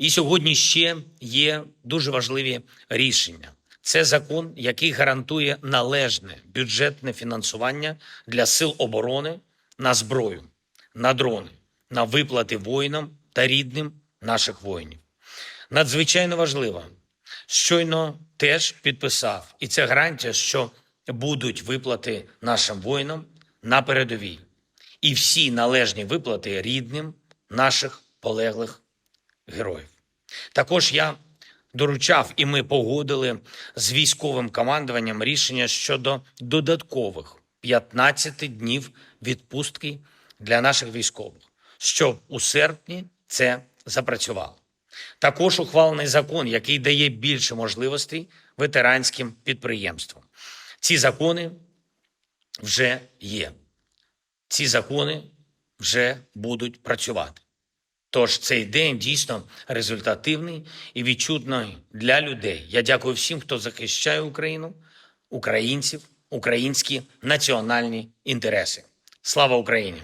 І сьогодні ще є дуже важливі рішення. Це закон, який гарантує належне бюджетне фінансування для сил оборони на зброю, на дрони, на виплати воїнам та рідним наших воїнів. Надзвичайно важливо, щойно теж підписав, і це гарантія, що будуть виплати нашим воїнам на передовій, і всі належні виплати рідним наших полеглих героїв. Також я доручав, і ми погодили з військовим командуванням рішення щодо додаткових 15 днів відпустки для наших військових, щоб у серпні це запрацювало. Також ухвалений закон, який дає більше можливостей ветеранським підприємствам. Ці закони вже є. Ці закони вже будуть працювати. Тож цей день дійсно результативний і відчутний для людей. Я дякую всім, хто захищає Україну, українців, українські національні інтереси. Слава Україні!